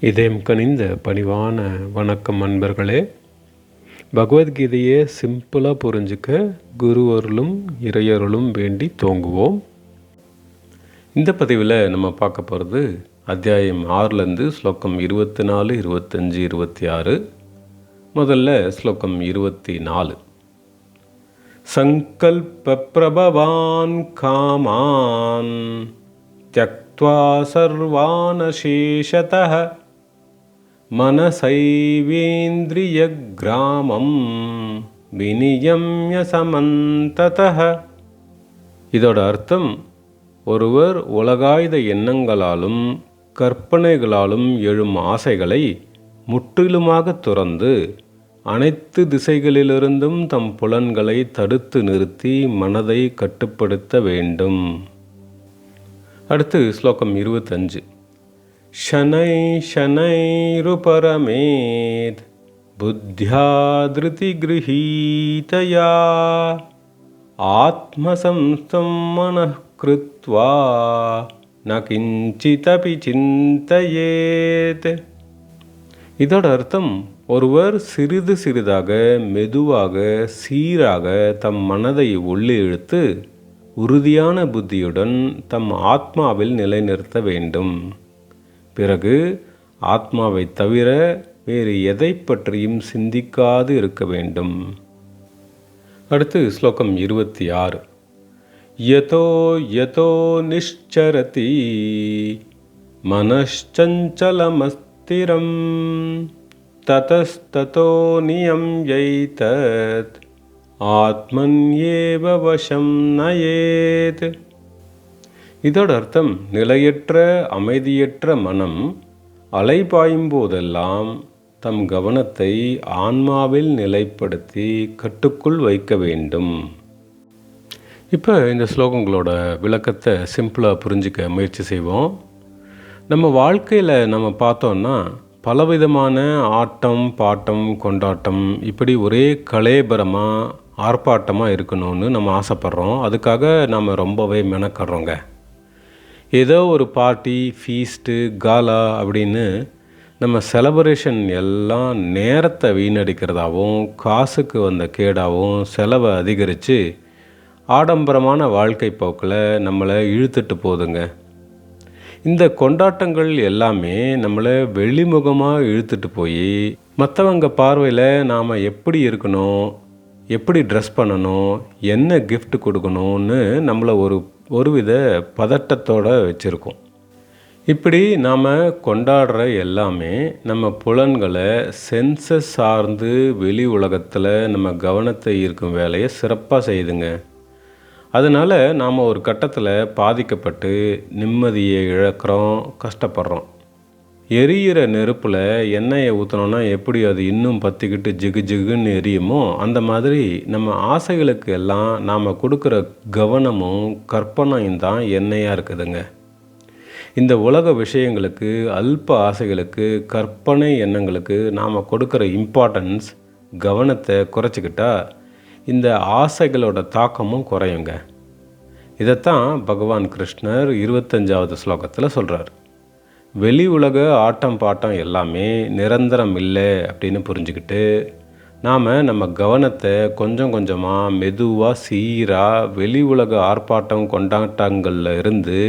இதயம் கனிந்த பணிவான வணக்கம் அன்பர்களே. பகவத்கீதையை சிம்பிளாக புரிஞ்சுக்க குருவருளும் இறையருளும் வேண்டி தோங்குவோம். இந்த பதிவில் நம்ம பார்க்க போகிறது அத்தியாயம் ஆறுலேருந்து ஸ்லோகம் இருபத்தி நாலு இருபத்தஞ்சி இருபத்தி ஆறு முதல்ல ஸ்லோகம் இருபத்தி நாலு சங்கல்ப பிரபவான் காமான் தியக்வா சர்வானசேஷத மனசைவேந்திரியகிராமம் வினியம்ய சமந்ததக இதோட அர்த்தம் ஒருவர் உலகாயுத எண்ணங்களாலும் கற்பனைகளாலும் எழும் ஆசைகளை முற்றிலுமாக துறந்து அனைத்து திசைகளிலிருந்தும் தம் புலன்களை தடுத்து நிறுத்தி மனதை கட்டுப்படுத்த வேண்டும். அடுத்து ஸ்லோகம் இருபத்தஞ்சு. ஷனை ஷனைருபரமேத் புத்தியா திருதி கிரகீதயா ஆத்மசம்ஸ்தம் மனः கிருத்வா ந கிஞ்சிதபி சிந்தையேத் இதோட அர்த்தம் ஒருவர் சிறிது சிறிதாக மெதுவாக சீராக தம் மனதை உள்ளே இழுத்து உறுதியான புத்தியுடன் தம் ஆத்மாவில் நிலைநிறுத்த வேண்டும். பிறகு ஆத்மாவை தவிர வேறு எதை பற்றியும் சிந்திக்காது இருக்க வேண்டும். அடுத்து ஸ்லோகம் இருபத்தி ஆறு யதோ யதோ நிஷ்சரதி மனச்சஞ்சலமஸ்திரம் ததஸ்ததோ நியம் எய்தத் ஆத்மன்யேவ வசம் நயேத். இதோட அர்த்தம் நிலையற்ற அமைதியற்ற மனம் அலைபாயும் போதெல்லாம் தம் கவனத்தை ஆன்மாவில் நிலைப்படுத்தி கட்டுக்குள் வைக்க வேண்டும். இப்போ இந்த ஸ்லோகங்களோட விளக்கத்தை சிம்பிளாக புரிஞ்சிக்க முயற்சி செய்வோம். நம்ம வாழ்க்கையில் நம்ம பார்த்தோன்னா பலவிதமான ஆட்டம் பாட்டம் கொண்டாட்டம் இப்படி ஒரே கலேபரமாக ஆர்ப்பாட்டமாக இருக்கணும்னு நம்ம ஆசைப்பட்றோம். அதுக்காக நம்ம ரொம்பவே மெனக்கடுறோங்க. ஏதோ ஒரு பார்ட்டி ஃபீஸ்ட்டு காலா அப்படின்னு நம்ம செலப்ரேஷன் எல்லாம் நேரத்தை வீணடிக்கிறதாகவும் காசுக்கு வந்த கேடாகவும் செலவை அதிகரித்து ஆடம்பரமான வாழ்க்கை போக்கில் நம்மளை இழுத்துட்டு போதுங்க இந்த கொண்டாட்டங்கள் எல்லாமே நம்மளை வெளிமுகமாக இழுத்துட்டு போய் மற்றவங்க பார்வையில் நாம் எப்படி இருக்கணும் எப்படி ட்ரெஸ் பண்ணணும் என்ன கிஃப்ட் கொடுக்கணும்னு நம்மளை ஒரு ஒருவித பதட்டத்தோடு வச்சுருக்கோம். இப்படி நாம் கொண்டாடுற எல்லாமே நம்ம புலன்களை சென்சஸ் சார்ந்து வெளி உலகத்தில் நம்ம கவனத்தை ஈர்க்கும் வேலையை சிறப்பாக செய்யுதுங்க. அதனால் நாம் ஒரு கட்டத்தில் பாதிக்கப்பட்டு நிம்மதியை இழக்கிறோம் கஷ்டப்படுறோம். எரியிற நெருப்பில் எண்ணெயை ஊற்றினோன்னா எப்படி அது இன்னும் பற்றிக்கிட்டு ஜிகு ஜிகுன்னு எரியுமோ அந்த மாதிரி நம்ம ஆசைகளுக்கு எல்லாம் நாம் கொடுக்குற கவனமும் கற்பனையும் தான் எண்ணெயாக இருக்குதுங்க. இந்த உலக விஷயங்களுக்கு அல்ப ஆசைகளுக்கு கற்பனை எண்ணங்களுக்கு நாம் கொடுக்குற இம்பார்ட்டன்ஸ் கவனத்தை குறைச்சிக்கிட்டா இந்த ஆசைகளோட தாக்கமும் குறையுங்க. இதைத்தான் பகவான் கிருஷ்ணர் இருபத்தஞ்சாவது ஸ்லோகத்தில் சொல்கிறார் வெளி உலக ஆட்டம் பாட்டம் எல்லாமே நிரந்தரம் இல்லை அப்படின்னு புரிஞ்சுக்கிட்டு நாம் நம்ம கவனத்தை கொஞ்சம் கொஞ்சமாக மெதுவாக சீராக வெளி உலக ஆர்ப்பாட்டம் கொண்டாட்டங்களில் இருந்து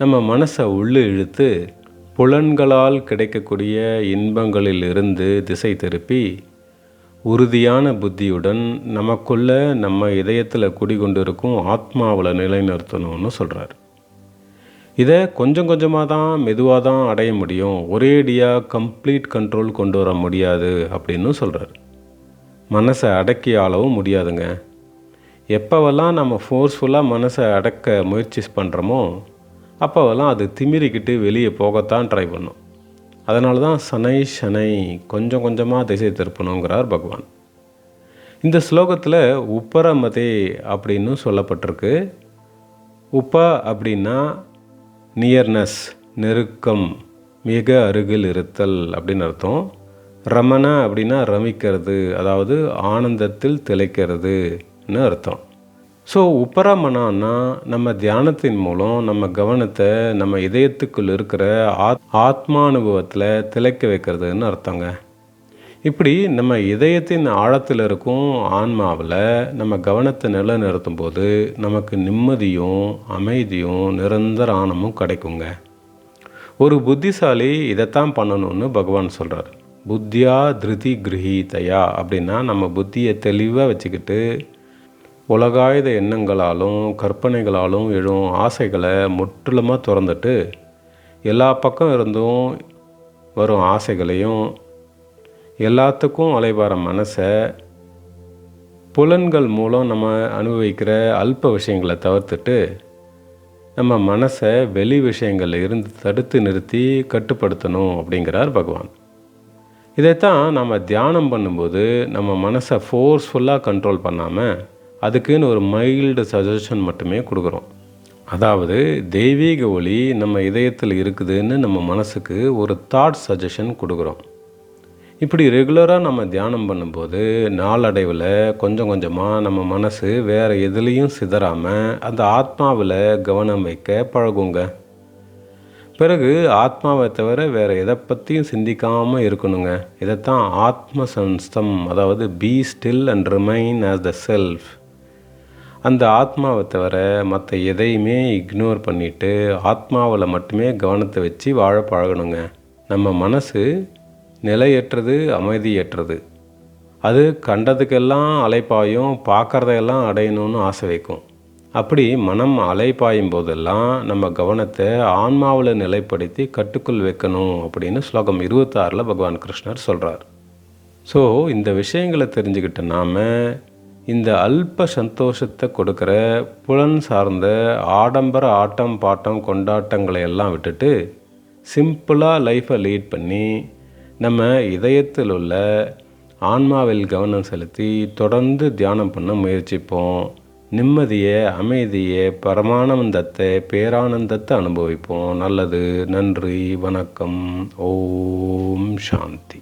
நம்ம மனசை உள்ளே இழுத்து புலன்களால் கிடைக்கக்கூடிய இன்பங்களில் இருந்து திசை திருப்பி உறுதியான புத்தியுடன் நமக்குள்ள நம்ம இதயத்தில் குடிகொண்டிருக்கும் ஆத்மாவில் நிலைநிறுத்தணும்னு சொல்கிறார் இதை கொஞ்சம் கொஞ்சமாக தான் மெதுவாக தான் அடைய முடியும். ஒரேடியாக கம்ப்ளீட் கண்ட்ரோல் கொண்டு வர முடியாது அப்படின்னு சொல்கிறார் மனசை அடக்கி ஆளவும் முடியாதுங்க. எப்போவெல்லாம் நம்ம ஃபோர்ஸ்ஃபுல்லாக மனசை அடக்க முயற்சி பண்ணுறோமோ அப்போவெல்லாம் அது திமிரிக்கிட்டு வெளியே போகத்தான் ட்ரை பண்ணும். அதனால தான் சனை சனை கொஞ்சம் கொஞ்சமாக திசை திருப்பணுங்கிறார் பகவான். இந்த ஸ்லோகத்தில் உப்பரமதே அப்படின்னு சொல்லப்பட்டிருக்கு. உப்ப அப்படின்னா நியர்னஸ் நெருக்கம் மிக அருகில் இருத்தல் அப்படின்னு அர்த்தம். ரமண அப்படின்னா ரமிக்கிறது அதாவது ஆனந்தத்தில் திளைக்கிறதுன்னு அர்த்தம். ஸோ உப்பரமணான்னா நம்ம தியானத்தின் மூலம் நம்ம கவனத்தை நம்ம இதயத்துக்குள் இருக்கிற ஆத் ஆத்மானுபவத்தில் திளைக்க வைக்கிறதுன்னு அர்த்தங்க. இப்படி நம்ம இதயத்தின் ஆழத்தில் இருக்கும் ஆன்மாவில் நம்ம கவனத்தை நிலைநிறுத்தும் போது நமக்கு நிம்மதியும் அமைதியும் நிரந்தர ஆனமும் கிடைக்குங்க. ஒரு புத்திசாலி இதைத்தான் பண்ணணும்னு பகவான் சொல்கிறார் புத்தியா திருதி கிரகீதையா அப்படின்னா நம்ம புத்தியை தெளிவாக வச்சுக்கிட்டு உலகாயுத எண்ணங்களாலும் கற்பனைகளாலும் எழும் ஆசைகளை முற்றிலுமாக திறந்துட்டு எல்லா பக்கம் இருந்தும் வரும் ஆசைகளையும் எல்லாத்துக்கும் அலைவார மனசை புலன்கள் மூலம் நம்ம அனுபவிக்கிற அல்ப விஷயங்களை தவிர்த்துட்டு நம்ம மனசை வெளி விஷயங்களில் இருந்து தடுத்து நிறுத்தி கட்டுப்படுத்தணும் அப்படிங்கிறார் பகவான். இதைத்தான் நம்ம தியானம் பண்ணும்போது நம்ம மனசை ஃபோர்ஸ்ஃபுல்லாக கண்ட்ரோல் பண்ணாமல் அதுக்குன்னு ஒரு மைல்டு சஜஷன் மட்டுமே கொடுக்குறோம். அதாவது தெய்வீக ஒளி நம்ம இதயத்தில் இருக்குதுன்னு நம்ம மனசுக்கு ஒரு தாட் சஜஷன் கொடுக்குறோம். இப்படி ரெகுலராக நம்ம தியானம் பண்ணும்போது நாளடைவில் கொஞ்சம் கொஞ்சமாக நம்ம மனசு வேறு எதுலேயும் சிதறாமல் அந்த ஆத்மாவில் கவனம் வைக்க பழகுங்க. பிறகு ஆத்மாவை தவிர வேறு எதை பற்றியும் சிந்திக்காமல் இருக்கணுங்க. இதைத்தான் ஆத்ம சம்ஸ்தம் அதாவது be still and remain as the self அந்த ஆத்மாவை தவிர மற்ற எதையுமே இக்னோர் பண்ணிவிட்டு ஆத்மாவில் மட்டுமே கவனத்தை வச்சு வாழ பழகணுங்க. நம்ம மனசு நிலையற்றது அமைதியற்றது. அது கண்டதுக்கெல்லாம் அலைப்பாயும் பார்க்குறதையெல்லாம் அடையணும்னு ஆசை வைக்கும். அப்படி மனம் அலைப்பாயும் போதெல்லாம் நம்ம கவனத்தை ஆன்மாவில் நிலைப்படுத்தி கட்டுக்குள் வைக்கணும் அப்படின்னு ஸ்லோகம் இருபத்தாறில் பகவான் கிருஷ்ணர் சொல்கிறார் ஸோ இந்த விஷயங்களை தெரிஞ்சுக்கிட்ட நாம் இந்த அல்ப சந்தோஷத்தை கொடுக்குற புலன் சார்ந்த ஆடம்பர ஆட்டம் பாட்டம் கொண்டாட்டங்களை எல்லாம் விட்டுட்டு சிம்பிளாக லைஃப்பை லீட் பண்ணி நம்ம இதயத்தில் உள்ள ஆன்மாவில் கவனம் செலுத்தி தொடர்ந்து தியானம் பண்ண முயற்சிப்போம். நிம்மதியை அமைதியை பரமானந்தத்தை பேரானந்தத்தை அனுபவிப்போம். நல்லது நன்றி வணக்கம். ஓம் சாந்தி.